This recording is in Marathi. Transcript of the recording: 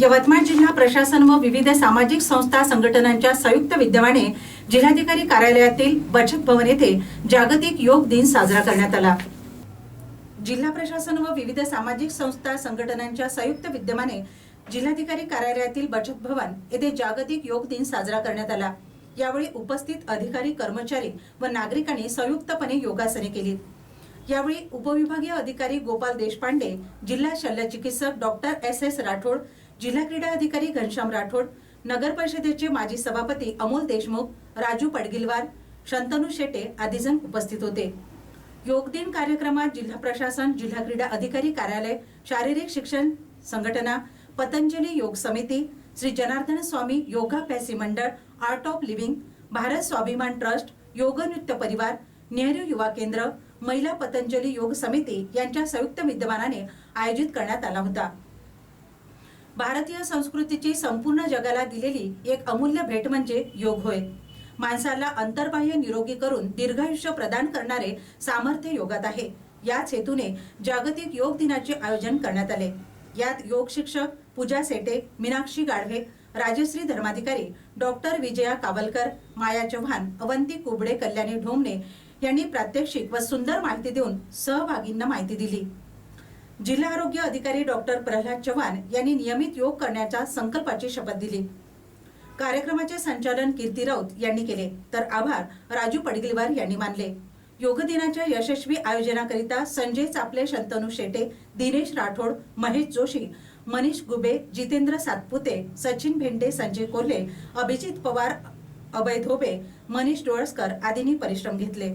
यवतमाळ जिल्हा प्रशासन व विविध सामाजिक संस्था संघटनांच्या संयुक्त विद्यमाने जिल्हाधिकारी कार्यालयातील बचत भवन येथे जागतिक योग दिन साजरा करण्यात आला. जिल्हा प्रशासन व विविध सामाजिक संस्था संघटनांच्या संयुक्त विद्यमाने जिल्हाधिकारी कार्यालयातील बचत भवन येथे जागतिक योग दिन साजरा करण्यात आला. यावेळी उपस्थित अधिकारी कर्मचारी व नागरिकांनी संयुक्तपणे योगासने केली यावेळी उपविभागीय अधिकारी गोपाल देशपांडे जिल्हा शल्य चिकित्सक डॉक्टर एस एस राठोड जिल्हा क्रीडा अधिकारी घनश्याम राठोड नगर परिषदेचे माजी सभापती अमोल देशमुख राजू पडगिलवार शंतनू शेटे आदीजण उपस्थित होते. योग दिन कार्यक्रमात जिल्हा प्रशासन जिल्हा क्रीडा अधिकारी कार्यालय शारीरिक शिक्षण संघटना पतंजली योग समिती श्री जनार्दन स्वामी योगाभ्यासी मंडळ art of living Bharat Swabhiman trust योग नृत्य परिवार नेहरू युवा केंद्र महिला पतंजली योग समिती यांच्या संयुक्त विद्यमानाने आयोजित करण्यात आला होता. भारतीय संस्कृतीची संपूर्ण जगाला दिलेली एक अमूल्य भेट म्हणजे योग होय. माणसाला अंतर्बाह्य निरोगी करून दीर्घायुष्य प्रदान करणारे सामर्थ्य योगात आहे. याच हेतूने जागतिक योग दिनाचे आयोजन करण्यात आले. यात योग शिक्षक पूजा सेटे मीनाक्षी गाढवे राजश्री धर्माधिकारी डॉक्टर विजया कावलकर माया चव्हाण अवंती कुबडे कल्याणी ढोमणे यांनी प्रात्यक्षिक व सुंदर माहिती देऊन सहभागींना माहिती दिली. जिल्हा आरोग्य अधिकारी डॉक्टर प्रल्हाद चव्हाण यांनी नियमित योग करण्याच्या संकल्पाची शपथ दिली. कार्यक्रमाचे संचालन कीर्ती राऊत यांनी केले. तर आभार राजू पडगिलवार यांनी मानले. योग दिनाच्या यशस्वी आयोजनाकरिता संजय चापले शंतनू शेटे दिनेश राठोड महेश जोशी मनीष गुबे जितेंद्र सातपुते सचिन भेंडे संजय कोल्हे अभिजित पवार अभय धोबे मनीष डोळसकर आदींनी परिश्रम घेतले.